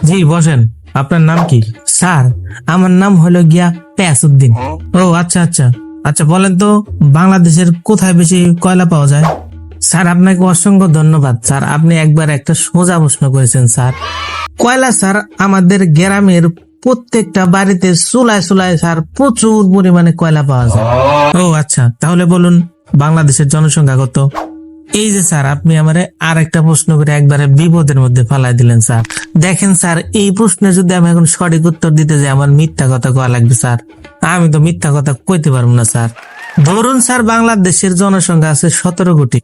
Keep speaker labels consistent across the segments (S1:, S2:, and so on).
S1: জি বসেন। আপনার নাম কি? স্যার আমার নাম হলো গিয়া পেয়াসুদ্দিন ও আচ্ছা আচ্ছা। আচ্ছা বলেন তো বাংলাদেশের কোথায় বেশি কয়লা পাওয়া যায়? স্যার আপনাকে অসংখ্য ধন্যবাদ। স্যার আপনি একবার একটা সোজা প্রশ্ন করেছেন স্যার। কয়লা স্যার আমাদের গ্রামের প্রত্যেকটা বাড়িতে চুলায় চুলায় স্যার প্রচুর পরিমাণে কয়লা পাওয়া যায়। ও আচ্ছা। তাহলে বলুন বাংলাদেশের জনসংখ্যা কত? এই যে স্যার আপনি আমার আর একটা প্রশ্ন করে একবারে বিপদের মধ্যে ফালাই দিলেন স্যার। দেখেন স্যার এই প্রশ্নে যদি আমি এখন সঠিক উত্তর দিতে যাই আমার মিথ্যা কথা কয়া লাগবে স্যার। আমি তো মিথ্যা কথা কইতে পারব না স্যার। ধরুন স্যার বাংলাদেশের জনসংখ্যা আছে সতেরো কোটি।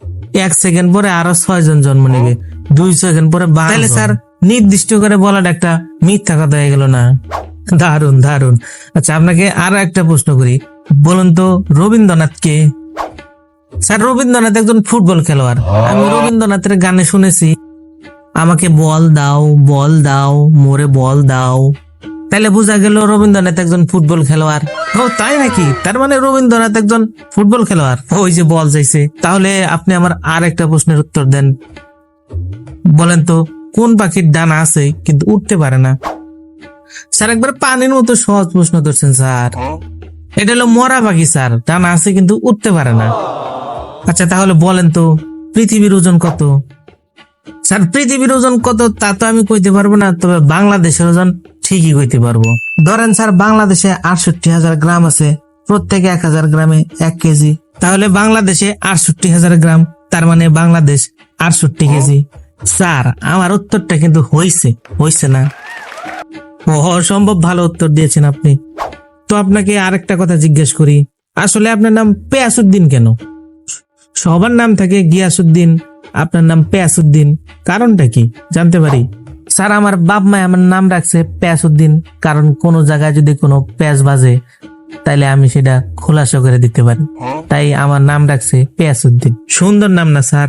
S1: এক সেকেন্ড পরে আরও ছয় জন জন্ম নেবে। দুই সেকেন্ড পরে তাহলে স্যার নির্দিষ্ট করে বলার একটা মিথ্যা কথা হয়ে গেল না? দারুণ দারুণ আচ্ছা আপনাকে আরও একটা প্রশ্ন করি। বলুন তো রবীন্দ্রনাথ কে স্যার রবীন্দ্রনাথ একজন ফুটবল খেলোয়াড়। আমি রবীন্দ্রনাথের গানে শুনেছি আমাকে বল দাও বল দাও মোরে বল দাও। তাহলে বোঝা গেল রবীন্দ্রনাথ একজন ফুটবল খেলোয়াড়। ও তাই নাকি? তার মানে রবীন্দ্রনাথ একজন ফুটবল খেলোয়াড়? ওই যে বল চাইছে। তাহলে আপনি আমার আর একটা প্রশ্নের উত্তর দেন। বলেন তো কোন পাখির ডানা আছে কিন্তু উঠতে পারে না? স্যার একবার পানির মতো সহজ প্রশ্ন ধরছেন স্যার। এটা হলো মরা পাখি স্যার। ডানা আছে কিন্তু উঠতে পারে না। আচ্ছা তাহলে বলেন তো, পৃথিবীর ওজন কত? স্যার, পৃথিবীর ওজন কত তা তো আমি কইতে পারব না, তবে বাংলাদেশের ওজন ঠিকই কইতে পারব। ধরেন স্যার, বাংলাদেশে আটষট্টি হাজার গ্রাম আছে, প্রত্যেক এক হাজার গ্রামে এক কেজি। তাহলে বাংলাদেশে আটষট্টি হাজার গ্রাম, তার মানে বাংলাদেশ আটষট্টি কেজি। স্যার, আমার উত্তরটা কিন্তু হইছে হইছে না। অসম্ভব ভালো উত্তর দিয়েছেন আপনি। তো আপনাকে আরেকটা কথা জিজ্ঞেস করি, আসলে আপনার নাম পেয়াসুদ্দিন কেন? সবার নাম থাকে গিয়াসুদ্দিন, আপনার নাম পেয়াসুদ্দিন। কারণটা কি? জানতে পারি। স্যার, আমার বাপ মায় আমার নাম রাখছে পেয়াসুদ্দিন, কারণ কোনো জায়গায় যদি কোনো পেঁয়াজ বাজে, তাইলে আমি সেটা খোলাসা করে দিতে পারি। তাই আমার নাম রাখছে পেয়াসুদ্দিন। সুন্দর নাম না, স্যার।